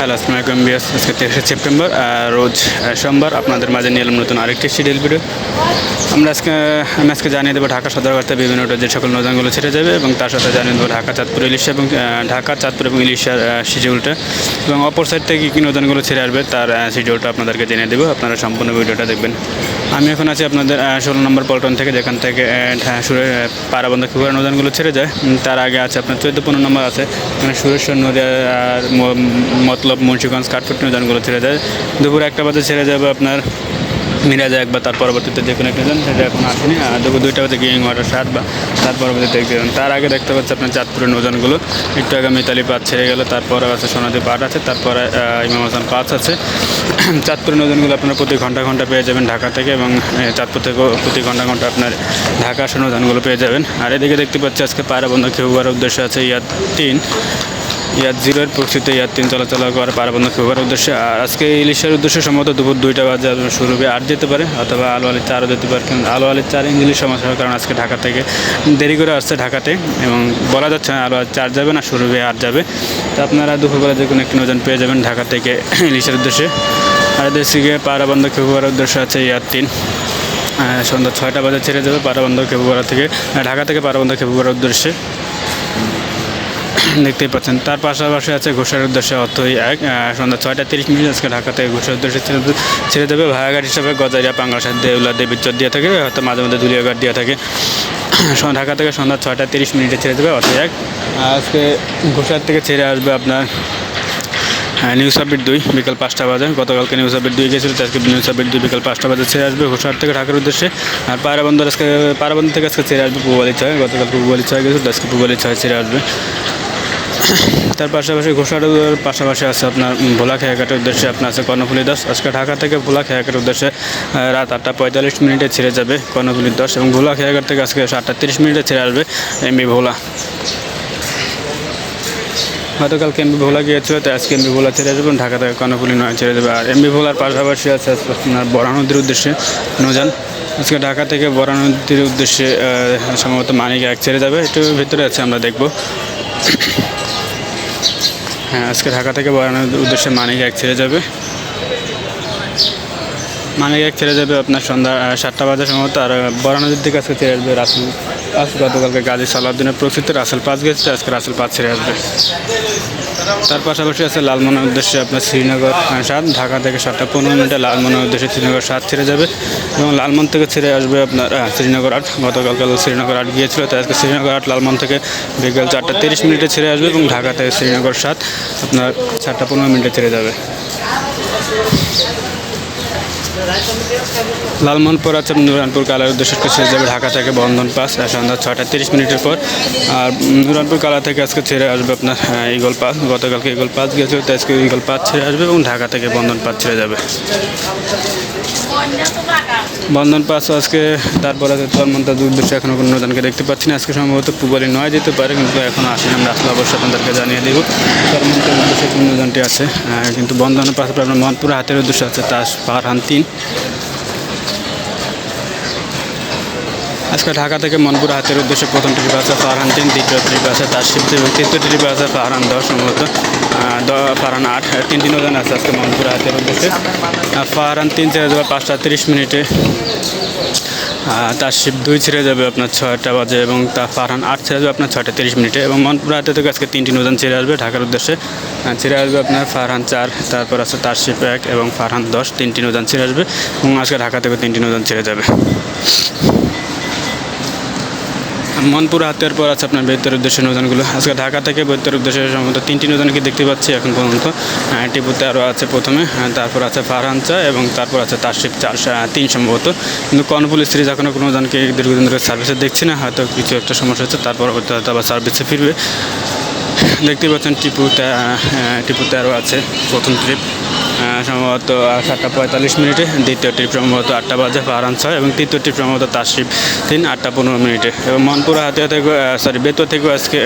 Hello, আসসালামু আলাইকুম বিয়াস আজকে তেইশে সেপ্টেম্বর রোজ সোমবার আপনাদের মাঝে নিয়ে এলাম নতুন আরেকটি শিডিউল ভিডিও। আমরা আজকে, আমি আজকে জানিয়ে দেবো ঢাকা সদরঘাটে বিভিন্ন যে সকল নৌজানগুলো ছেড়ে যাবে এবং তার সাথে জানিয়ে দেবো ঢাকা, চাঁদপুর ইলিশা এবং ঢাকা, চাঁদপুর এবং ইলিশার শিডিউলটা। এবং অপর সাইড থেকে কী কী ছেড়ে আসবে তার শিডিউলটা আপনাদেরকে জেনে দেবো। আপনারা সম্পূর্ণ ভিডিওটা দেখবেন। আমি এখন আছি আপনাদের ষোলো নম্বর পল্টন থেকে, যেখান থেকে সুরে পারাবন্ধ কুকুরা নৌজানগুলো ছেড়ে যায়। তার আগে আছে আপনার চোদ্দ পনেরো নম্বর আছে সুরেশ্বর নদী আর ম- মতলব মুন্সিগঞ্জ কাঠপুট উদ্যানগুলো ছেড়ে যায় দুপুর একটা বাজে ছেড়ে যাবে আপনার মিরাজা একবার, তার পরবর্তীতে যে কোনো একটা জন, সেটা এখন আসেনি। আর দুইটা বাজে গিয়ে ওয়াটার সাত বা, তার পরবর্তীতে একটি জন। তার আগে দেখতে পাচ্ছি আপনার চাঁদপুরের নৌজানগুলো একটু আগে মিতালি পাত ছেড়ে গেল, তারপরে আছে সোনাদি পাট আছে, তারপরে ইমাম হাসান পাঁচ আছে। চাঁদপুরের নৌজানগুলো আপনারা প্রতি ঘণ্টা ঘণ্টা পেয়ে যাবেন ঢাকা থেকে এবং চাঁদপুর থেকেও প্রতি ঘণ্টা ঘণ্টা আপনার ঢাকা আসা নৌজানগুলো পেয়ে যাবেন। আর এদিকে দেখতে পাচ্ছি আজকে পায়রা বন্ধ খেউবার উদ্দেশ্য আছে ইয়ার তিন। ইয়ার জিরোর পরিস্থিতি ইয়ার তিন চলাচল করার পারাবন্ধ খেউবার উদ্দেশ্যে। আর আজকে ইলিশের উদ্দেশ্যে সম্ভবত দুপুর দুইটা বাজে, শুরু হবে আট যেতে পারে অথবা আলু চারও যেতে পারে। কিন্তু আলু চার ইঞ্জিনের সমস্যা হয় কারণ আজকে ঢাকা থেকে দেরি করে আসছে ঢাকাতে এবং বলা যাচ্ছে না আলু চার যাবে না শুরু হবে আর যাবে। তো আপনারা দুপুরবেলা যে কোনো একটি নজন পেয়ে যাবেন ঢাকা থেকে ইলিশের উদ্দেশ্যে। আর দেশিকে পারাবন্ধ খেউবার উদ্দেশ্য আছে ইয়াদ তিন সন্ধ্যা ছয়টা বাজে ছেড়ে যাবে পারাবন্ধ খেপুপাড়া থেকে ঢাকা থেকে পারাবন্ধ খেপুপাড়ার উদ্দেশ্যে। দেখতেই পাচ্ছেন। তার পাশাপাশি আছে ঘোষার উদ্দেশ্যে অর্থই এক। সন্ধ্যা ছয়টা তিরিশ মিনিট আজকে ঢাকা থেকে ঘোষার উদ্দেশ্যে ছেড়ে দেবে। ভাড়াঘাট হিসাবে গজারিয়া পাঙ্গাসার দেউলা দেবীচর দিয়ে থাকে, হয়তো মাঝে মধ্যে দুলিয়াঘাট দিয়ে থাকে। ঢাকা থেকে সন্ধ্যা ছয়টা তিরিশ মিনিটে ছেড়ে দেবে, অর্থই এক। আজকে ঘোষার থেকে ছেড়ে আসবে আপনার হ্যাঁ নিউজ আপডেট দুই, বিকাল পাঁচটা বাজে। গতকালকে নিউজ আপডেট দুই গেছিল আজকে নিউজ আপডেট দুই, বিকাল পাঁচটা বাজে ছেড়ে আসবে ঘোষার থেকে ঢাকার উদ্দেশ্যে। আর পায়রাবন্দর আজকে পায়রাবন্দর থেকে আজকে ছেড়ে আসবে পুবালি ছয় গতকাল পুবালি ছয় গেছিল আজকে পুবালি ছয় ছেড়ে আসবে। তার পাশাপাশি ঘোষার পাশাপাশি আছে আপনার ভোলা খেয়াঘাটের উদ্দেশ্যে আপনার আছে কর্ণফুলি দাস আজকে ঢাকা থেকে ভোলা খেয়াঘাটের উদ্দেশ্যে রাত আটটা পঁয়তাল্লিশ মিনিটে ছেড়ে যাবে কর্ণফুলি দাস এবং ভোলা খেয়াঘাট থেকে আজকে আটটা তিরিশ মিনিটে ছেড়ে আসবে এমবি ভোলা। গতকাল এমবি ভোলা গিয়েছিল তো আজকে এমবি ভোলা ছেড়ে যাবেন ঢাকা থেকে কর্ণফুলি নয় ছেড়ে যাবে আর এমবি ভোলার পাশাপাশি আছে আপনার বরা নদীর উদ্দেশ্যে নৌযান। আজকে ঢাকা থেকে বরা নদীর উদ্দেশ্যে সম্ভবত মানিক এক ছেড়ে যাবে। একটু ভিতরে আছে, আমরা দেখব। হ্যাঁ আজকে ঢাকা থেকে বরা উদ্দেশ্যে মানিক এক ছেড়ে যাবে। মানিক এক ছেড়ে যাবে আপনার সন্ধ্যা সাতটা বাজার সম্ভবত, আর বরানদের দিক আজকে ছেড়ে আসবে রাসেল আজকে গতকালকে গাজী সালাউদ্দিনের প্রকৃত রাসেল পাঁচ গেছে, আজকে রাসেল পাঁচ ছেড়ে আসবে। তার পাশাপাশি আছে লালমনের উদ্দেশ্যে আপনার শ্রীনগর সাত, ঢাকা থেকে সাতটা পনেরো মিনিটে লালমনের উদ্দেশ্যে শ্রীনগর সাত ছেড়ে যাবে। এবং লালমন থেকে ছেড়ে আসবে আপনার শ্রীনগর আট গতকালকাল শ্রীনগর আট গিয়েছিল, তাই আজকে শ্রীনগর আট লালমন থেকে বিকেল চারটা তিরিশ মিনিটে ছেড়ে আসবে এবং ঢাকা থেকে শ্রীনগর সাত আপনার চারটা পনেরো মিনিটে ছেড়ে যাবে। লালমোহনপুর আছে নুরানপুর কালার উদ্দেশ্য ছেড়ে যাবে ঢাকা থেকে বন্ধন পাস সন্ধ্যা ছটা তিরিশ মিনিটের পর। আর নুরানপুর কালার থেকে আজকে ছেড়ে আসবে আপনার ইগল পাস গতকালকে ইগল পাস গিয়েছিল তো আজকে ইগল পাস ছেড়ে আসবে এবং ঢাকা থেকে বন্ধন পাস ছেড়ে যাবে। বন্ধন পাস আজকে তারপরে আছে তন্মন্তার দুর্দশা এখনও কোনো নৌজানকে দেখতে পাচ্ছি না। আজকে সম্ভবত পুবালি নয় যেতে পারে, কিন্তু এখন আসেন। আমরা আসলে অবশ্যই আপনাদেরকে জানিয়ে দেবো। তন্মন্তার উদ্দেশ্যে কোনো জনটি আছে। কিন্তু বন্ধনের পাশে আপনার মনপুর হাতের উদ্দেশ্য আছে, তাস পাহাড় তিন। আজকে ঢাকা থেকে মনপুর হাতের উদ্দেশ্যে প্রথম ট্রিপ আছে ফারহান তিন, দ্বিতীয় ট্রিপ আছে তার এবং তৃতীয় ট্রিপ আছে ফারহান দশ, সম্ভবত ফারহান আট আর তিনটি নৌজান আছে আজকে মনপুর হাতের উদ্দেশ্যে। ফারহান তিন ছেড়ে যাবে পাঁচটা তিরিশ মিনিটে। তার শিপ দুই ছেড়ে যাবে আপনার ছয়টা বাজে এবং তা ফারহান আট ছেড়ে যাবে আপনার ছয়টা তিরিশ মিনিটে এবং মনপুর হাতে থেকে আজকে তিনটি নৌজান ছেড়ে আসবে ঢাকার উদ্দেশ্যে। ছেড়ে আসবে আপনার ফারহান চার, তারপর আছে তার শিপ এক এবং ফারহান দশ, তিনটি নৌজান ছেড়ে আসবে এবং আজকে ঢাকা থেকে তিনটি নৌজান ছেড়ে যাবে। মনপুর হাতের পর আছে আপনার বৈদ্যের উদ্দেশ্যে নৌজানগুলো আজকে ঢাকা থেকে বৈদ্যের উদ্দেশ্যে সম্ভবত তিনটি নৌজানকে দেখতে পাচ্ছি এখন পর্যন্ত। টিপুতে আরও আছে প্রথমে তারপর আছে ফারহানচা এবং তারপর আছে তারশিপ চার তিন সম্ভবত। কিন্তু কর্ণফুলি সিরিজ এখনও কোনো জনকে দীর্ঘদিন ধরে সার্ভিসে দেখছি না, হয়তো কিছু একটা সমস্যা হচ্ছে, তারপর হয়তো আবার সার্ভিসে ফিরবে। দেখতে পাচ্ছেন টিপুতে টিপুতে আরও আছে প্রথম ট্রিপ। সম্ভবত সাতটা পঁয়তাল্লিশ মিনিটে দ্বিতীয় ট্রিপ সম্ভবত আটটা বাজে পাহারান ছয় এবং তৃতীয় ট্রিপ সম্ভবত তারশিপ তিন, আটটা পনেরো মিনিটে। এবং মনপুরা হাতিয়া থেকে সরি বেতর থেকেও আজকে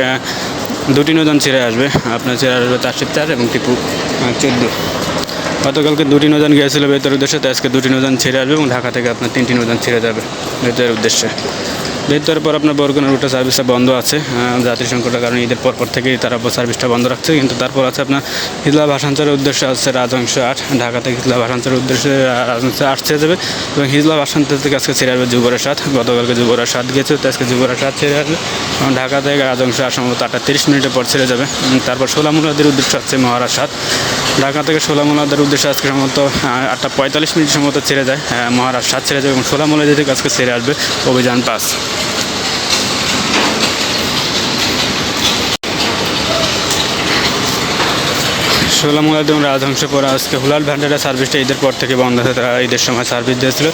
দুটি নজন ছেড়ে আসবে। আপনার ছেড়ে আসবে তারশিপ চার এবং টিপু চোদ্দ। গতকালকে দুটি নৌজান গিয়েছিল বেতের উদ্দেশ্যে, তো আজকে দুটি নৌজান ছেড়ে আসবে এবং ঢাকা থেকে আপনার তিনটি নৌজান ছেড়ে যাবে বেতের উদ্দেশ্যে। বৃহত্তর পর আপনার বরগুনা রুটে সার্ভিসটা বন্ধ আছে। যাত্রী সংকটের কারণে ঈদের পরপর থেকেই তারা সার্ভিসটা বন্ধ রাখছে। কিন্তু তারপর আছে আপনার হিজলা ভাষাঞ্চলের উদ্দেশ্যে আছে রাজহংস আট। ঢাকা থেকে হিজলা ভাষাঞ্চলের উদ্দেশ্যে রাজহংস আট ছেড়ে যাবে এবং হিজলা ভাষান্তর থেকে আজকে ছেড়ে আসবে যুবরা সাত। গতকালকে যুবরা সাত গিয়েছে তো আজকে যুবরের সাত ছেড়ে আসবে। এবং ঢাকা থেকে রাজহংস আট সম্ভবত আটটা তিরিশ মিনিটের পর ছেড়ে যাবে। তারপর সোলামুলাদের উদ্দেশ্যে আছে মহারাজ সাত। ঢাকা থেকে সোলামুলাদের উদ্দেশ্যে আজকে সম্ভবত আটটা পঁয়তাল্লিশ মিনিট সম্ভবত ছেড়ে যায়। মহারাজ সাত ছেড়ে যাবে এবং সোলামুলা থেকে আজকে ছেড়ে আসবে অভিযান পাস সোলামুলা এবং রাজহংস পরে আজকে হুলাল ভ্যান্ডারের সার্ভিসটা ঈদের পর থেকে বন্ধ আছে তারা ঈদের সময় সার্ভিস দিয়েছিল।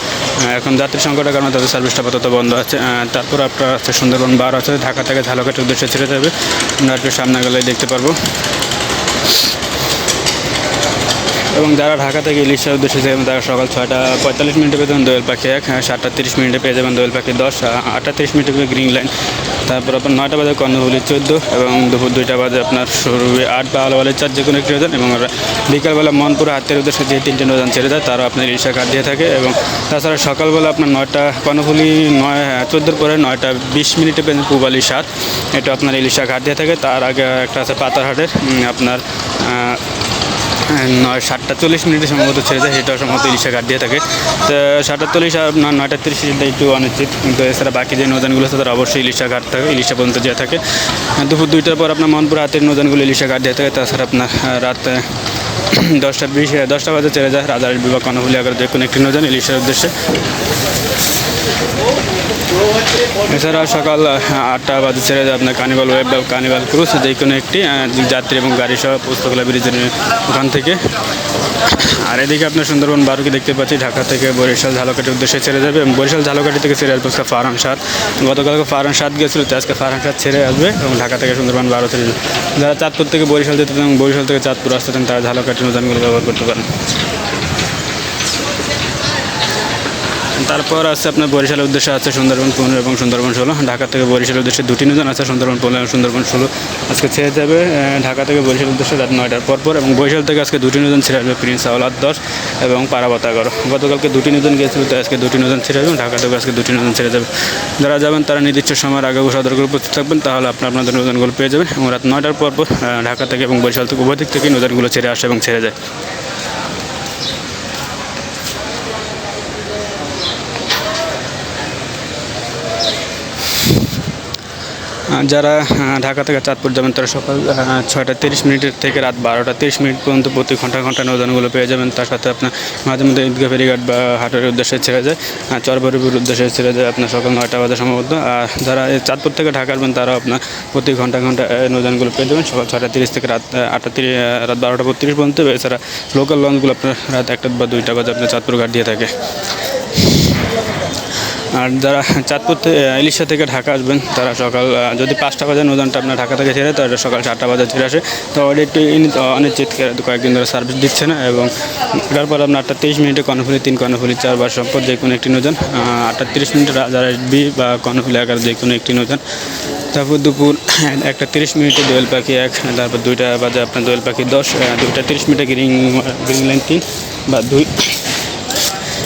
এখন যাত্রী সংকটের কারণে তাদের সার্ভিসটা আপাতত বন্ধ আছে। তারপর আপনার আছে সুন্দরবন বার আছে। ঢাকা থেকে ঝালকাটের উদ্দেশ্যে ছেড়ে যাবে। আমরা সামনে গেলে দেখতে পারব। এবং যারা ঢাকা থেকে ইলিশের উদ্দেশ্যে যাবেন তারা সকাল ছয়টা পঁয়তাল্লিশ মিনিটে পেয়ে যাবেন দোয়েল পাখি এক হ্যাঁ, সাতটা তিরিশ মিনিটে পেয়ে যাবেন দোয়েল পাখি দশ আহ, আটটা তিরিশ মিনিটে পেয়ে গ্রিন লাইন। তারপর আপনার নয়টা বাজে কর্ণফুলি চোদ্দ এবং দুপুর দুইটা বাজে আপনার শুরু আট বা আলোয়ালের চার যে কোনো একটি নৌযান এবং বিকালবেলা মনপুরা হাতের উদ্দেশ্যে যে তিনটে নৌযান ছেড়ে দেয় তারও আপনার ইলিশা কাঠ দিয়ে থাকে এবং তাছাড়া সকালবেলা আপনার নয়টা কর্ণফুলি নয় হ্যাঁ, চোদ্দোর পরে নয়টা বিশ মিনিটে পেয়ে পূবালি সাত এটা আপনার ইলিশা ঘাট দিয়ে থাকে। তার আগে একটা আছে পাতারহাটের আপনার নয় সাতটা চল্লিশ মিনিটে সম্ভবত ছেড়ে যায় সেটাও সম্ভবত ইলিশা ঘাট দিয়ে থাকে। তো সাতটা চল্লিশ আর আপনার নয়টা তিরিশ সেটা একটু অনিশ্চিত কিন্তু এছাড়া বাকি যে নৌজানগুলো আছে তারা অবশ্যই ইলিশা ঘাট থাকে ইলিশা পর্যন্ত যেয়ে থাকে। আর দুপুর দুইটার পর আপনার মনপুর হাতের নৌজানগুলো ইলিশা ঘাট দিয়ে থাকে তাছাড়া আপনার রাত দশটা বিশ দশটা বাজে ছেড়ে যায়। রাজার বিভাগ কর্ণফুলি আগার যে কোনো একটি নৌজান ইলিশার উদ্দেশ্যে। এছাড়া সকাল আটটা বাজে ছেড়ে আপনার কানিভাল ওয়েব বা কানিভাল ক্রুজ যে কোনো একটি যাত্রী এবং গাড়ি সহ পুস্তকলা ব্রিজের ওখান থেকে। আর এদিকে আপনার সুন্দরবন বারোকে দেখতে পাচ্ছি, ঢাকা থেকে বরিশাল ঝালকাঠির উদ্দেশ্যে ছেড়ে যাবে। এবং বরিশাল ঝালকাঠি থেকে ছেড়ে আসবে আজকে ফারহান সাত গতকালকে ফারহান সাত গিয়েছিল, তো আজকে ফারহান সাত ছেড়ে আসবে এবং ঢাকা থেকে সুন্দরবন বারো ছেড়ে যারা চাঁদপুর থেকে বরিশাল যেতে এবং বরিশাল থেকে চাঁদপুর আসতে তারা ঝালকাঠি নৌজানগুলো ব্যবহার করতে পারেন। তারপর আছে আপনার বরিশালের উদ্দেশ্যে আছে সুন্দরবন পনেরো এবং সুন্দরবন ষোলো। ঢাকা থেকে বরিশালের উদ্দেশ্যে দুটি নৌজান আছে, সুন্দরবন পনেরো এবং সুন্দরবন ষোলো। আজকে ছেড়ে যাবে ঢাকা থেকে বরিশালের উদ্দেশ্যে রাত নয়টার পর পর এবং বরিশাল থেকে আজকে দুটি নৌজান ছেড়ে আসবে প্রিন্স আওলাদ দশ এবং পারাবত গতকালকে দুটি নৌজান গিয়েছিল তো আজকে দুটি নৌজান ছেড়ে যাবে ঢাকা থেকে আজকে দুটি নৌজান ছেড়ে যাবে। যারা যাবেন, তারা নির্দিষ্ট সময়ের আগে সতর্ক উপস্থিত থাকবেন, তাহলে আপনার আপনাদের নৌজানগুলো পেয়ে যাবেন এবং রাত নয়টার পর পর ঢাকা থেকে এবং বরিশাল থেকে উভয় দিক থেকে নৌজানগুলো ছেড়ে আসে এবং ছেড়ে যায়। যারা ঢাকা থেকে চাঁদপুর যাবেন তারা সকাল ছয়টা তিরিশ মিনিটের থেকে রাত বারোটা তিরিশ মিনিট পর্যন্ত প্রতি ঘণ্টা ঘণ্টা নৌযানগুলো পেয়ে যাবেন। তার সাথে আপনার মাঝে মধ্যে ঈদগাহ ফেরিঘাট বা হাটের উদ্দেশ্যে ছেড়ে যায় আর চরবরিপুর উদ্দেশ্যে ছেড়ে যায় আপনার সকাল নয়টা বাজে সম্ভবত। আর যারা চাঁদপুর থেকে ঢাকা আসবেন তারাও আপনার প্রতি ঘণ্টা ঘণ্টা আহ, নৌযানগুলো পেয়ে যাবেন। সকাল ছয়টা তিরিশ থেকে রাত আটটা তিরিশ রাত বারোটা বত্রিশ পর্যন্ত। এছাড়া লোকাল লঞ্চগুলো আপনার রাত একটা বা দুইটা বাজে আপনার চাঁদপুর ঘাট দিয়ে থাকে। আর যারা চাঁদপুর থেকে ইলিশা থেকে ঢাকা আসবেন তারা সকাল যদি পাঁচটা বাজে নৌজানটা আপনার ঢাকা থেকে ছেড়ে তাহলে সকাল চারটা বাজে ছেড়ে আসে। তো অলরেডি একটু অনিশ্চিত কয়েকদিন ধরে সার্ভিস দিচ্ছে না এবং তারপর আপনার আটটা তিরিশ মিনিটে কর্ণফুলি তিন কর্ণফুলি চার বা সম্পদ যে কোনো একটি আহ, আটটা তিরিশ মিনিটে যারা বি বা কর্ণফুলি এগারো যে কোনো একটি নৌজান তারপর দুপুর একটা তিরিশ মিনিটে দোয়েল পাখি এক তারপর দুইটা বাজে আপনার দোয়েল পাখি দশ দুইটা তিরিশ মিনিটে গ্রিন গ্রিন লাইন তিন বা দুই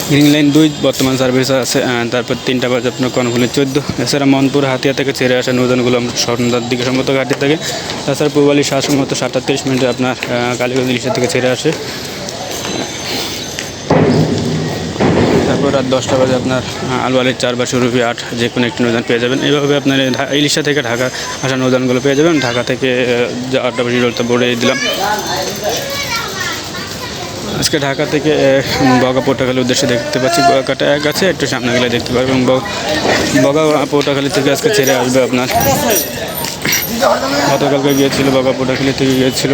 গ্রিন লাইন দুই বর্তমান সার্ভিস আছে তারপর তিনটা বাজে আপনার কর্ণফুলি চোদ্দ। এছাড়া মনপুর হাতিয়া থেকে ছেড়ে আসা নৌজানগুলো সন্ধ্যার দিকে সম্মত ঘাটে থাকে। তাছাড়া পূবালি সাত সম্মত সাতটা তিরিশ মিনিটে আপনার কালীগঞ্জ ইলিশের থেকে ছেড়ে আসে। তারপর রাত দশটা বাজে আপনার আহ, চার বা সুরভি আট যে কোনো একটি নৌজান পেয়ে যাবেন। এইভাবে আপনার ইলিশা থেকে ঢাকা আসা নৌজানগুলো পেয়ে যাবেন। ঢাকা থেকে আটটা রোলটা বোর্ডে দিলাম। আজকে ঢাকা থেকে বগা পোটাখালীর উদ্দেশ্যে দেখতে পাচ্ছি বগাটা এক আছে, একটু সামনে গেলে দেখতে পারবেন বগ- বগা পোটাখালী থেকে আজকে ছেড়ে আসবে আপনার। গতকালকে গিয়েছিল, বগা পোটাখালী থেকে গিয়েছিল।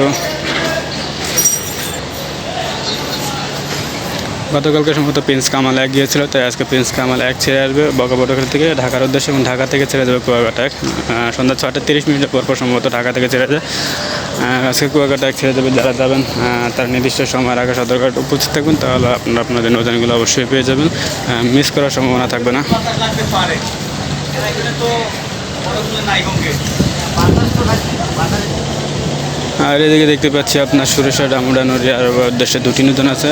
গতকালকে সম্ভবত প্রিন্স কামাল এক গিয়েছিল, তাই আজকে প্রিন্স কামাল এক ছেড়ে আসবে বগা পোটাখালী থেকে। ঢাকার উদ্দেশ্যে এবং ঢাকা থেকে ছেড়ে যাবে এক। সন্ধ্যা ছটা তিরিশ মিনিট পর পর সম্ভবত ঢাকা থেকে ছেড়ে যায় আজকে কুয়াকাটা ছেড়ে যাবে যারা যাবেন তার নির্দিষ্ট সময়ের আগে সতর্কতা উপস্থিত থাকবেন তাহলে আপনারা আপনাদের নৌজানগুলো অবশ্যই পেয়ে যাবেন। মিস করার সম্ভাবনা থাকবে না। তো আর এদিকে দেখতে পাচ্ছি আপনার সুরেশা ডামুডা নদীর উদ্দেশ্যে দুটি নতুন আছে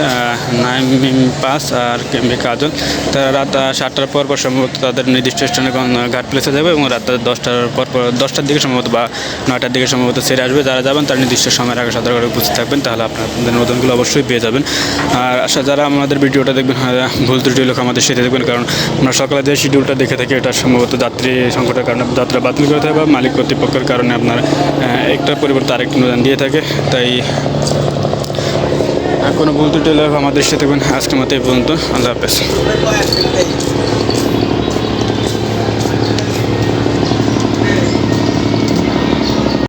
নাইমিম পাস আর কেমবি কাজল। তারা রাত সাতটার পর পর সম্ভবত তাদের নির্দিষ্ট কোন ঘাট প্লেসে যাবে এবং রাত দশটার পর পর দশটার দিকে সম্ভবত বা নয়টার দিকে সম্ভবত ছেড়ে আসবে। যারা যাবেন তার নির্দিষ্ট সময়ের আগে সতর্ক উপস্থিত থাকবেন তাহলে আপনাদের নতুনগুলো অবশ্যই পেয়ে যাবেন। আর আশা যারা আমাদের ভিডিওটা দেখবেন হ্যাঁ, ভুল ত্রুটি লোক আমাদের সেটা দেখবেন কারণ আমরা সকালে যে শিডিউলটা দেখে থাকি এটা সম্ভবত যাত্রী সংকটের কারণে যাত্রা বাতিল করে থাকে বা মালিক কর্তৃপক্ষের কারণে আপনার একটার পরিবর্তে আরেকটি দিয়ে থাকে তাই কোনো ভুল ত্রুটি আমাদের সাথে আজকের মতো এই পর্যন্ত। আল্লাহ হাফেজ।